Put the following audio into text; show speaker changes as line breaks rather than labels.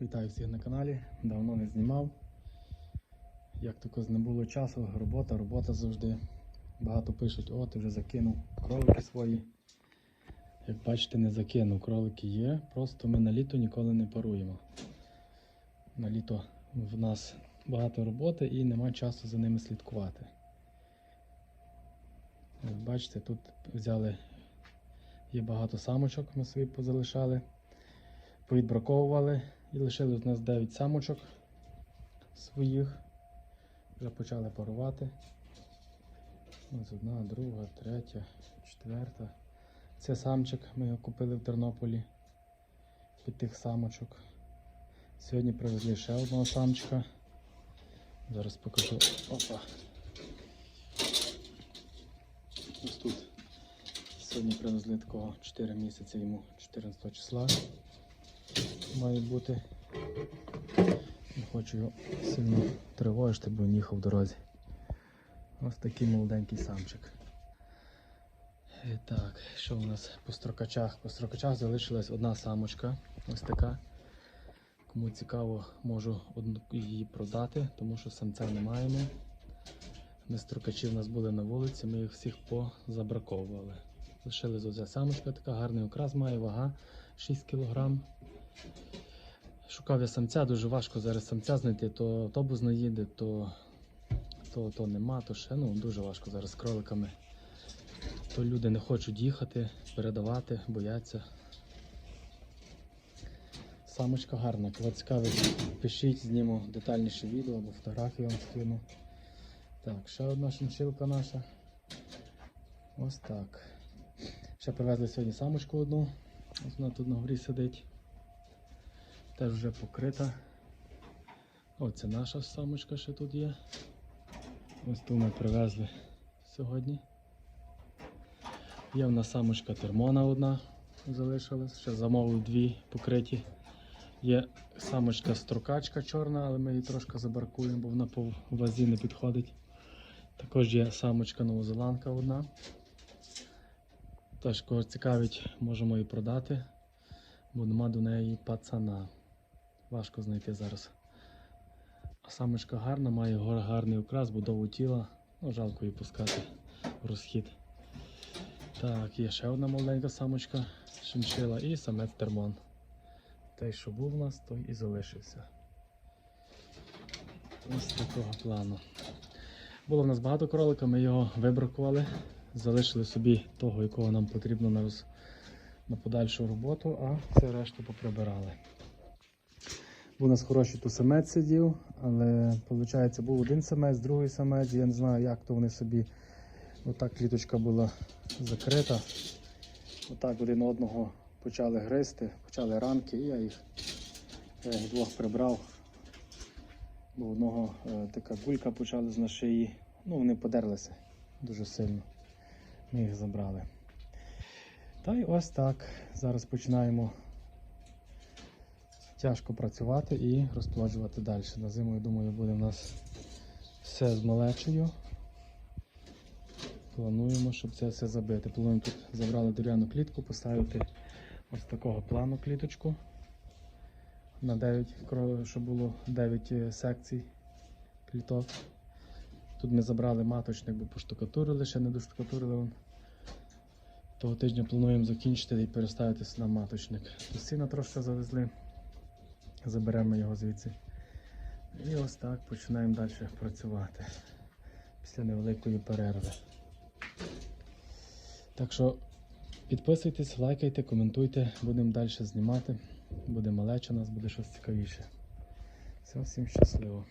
Вітаю всіх на каналі. Давно не знімав. Як тако не було часу, робота, робота завжди. Багато пишуть, о, ти вже закинув кролики свої. Як бачите, не закинув. Кролики є, просто ми на літо ніколи не паруємо. На літо в нас багато роботи і нема часу за ними слідкувати. Як бачите, тут взяли є багато самочок, ми собі позалишали, повідбраковували і лишили у нас 9 самочок своїх. Вже почали парувати. Ось одна, друга, третя, четверта. Це самчик ми його купили в Тернополі під тих самочок. Сьогодні привезли ще одного самчика. Зараз покажу. Опа. Ось тут. Сьогодні привезли такого 4 місяці йому 14 числа. Має бути. Не хочу його сильно тривожити, бо він їхав в дорозі. Ось такий молоденький самчик. І так, що у нас по строкачах? По строкачах залишилась одна самочка. Ось така. Кому цікаво, можу її продати, тому що самця не маємо. Ми строкачі в нас були на вулиці, ми їх всіх позабраковували. Лишилась оця самочка, така гарний окрас має, вага 6 кг. Шукав я самця, дуже важко зараз самця знайти, то автобус не їде, то, то, то нема, то ще ну, дуже важко зараз з кроликами. То люди не хочуть їхати, передавати, бояться. Самочка гарна, кого цікавить, пишіть, зніму детальніше відео або фотографію вам скину. Так, ще одна шиншилка наша. Ось так. Ще привезли сьогодні самочку одну. Ось вона тут на горі сидить. Теж вже покрита. Оце наша самочка ще тут є. Ось ту ми привезли сьогодні. Є в нас самочка термона одна залишилась, ще замовив дві покриті. Є самочка строкачка чорна, але ми її трошки забаркуємо, бо вона по вазі не підходить. Також є самочка новозеландка одна. Теж кого цікавить, можемо її продати, бо нема до неї пацана. Важко знайти зараз. Самочка гарна, має гарний окрас, будову тіла. Ну, жалко її пускати в розхід. Так, є ще одна маленька самочка, шиншила і самець термон. Той, що був у нас, той і залишився. Ось такого плану. Було в нас багато кролика, ми його вибракували, залишили собі того, якого нам потрібно на, роз... на подальшу роботу, а все решту поприбирали. Був у нас хороший тут самець сидів, але виходить, був один самець, другий самець. Я не знаю, як то вони собі. Отак кліточка була закрита. Отак один одного почали гризти, почали ранки, і я їх, їх двох прибрав. Бо одного е, така кулька почала на шиї. Ну, вони подерлися дуже сильно. Ми їх забрали. Та й ось так. Зараз починаємо тяжко працювати і розплоджувати далі. На зиму, я думаю, буде в нас все з малечею. Плануємо, щоб це все забити. Плануємо тут забрали дерев'яну клітку, поставити ось такого плану кліточку. На 9, кро- щоб було 9 е, секцій кліток. Тут ми забрали маточник, бо поштукатурили, ще не доштукатурили. Того тижня плануємо закінчити і переставити на маточник. Сіна трошки завезли, заберемо його звідси. І ось так починаємо далі працювати після невеликої перерви. Так що підписуйтесь, лайкайте, коментуйте, будемо далі знімати. Буде малеча, у нас буде щось цікавіше. Все, всім щасливо.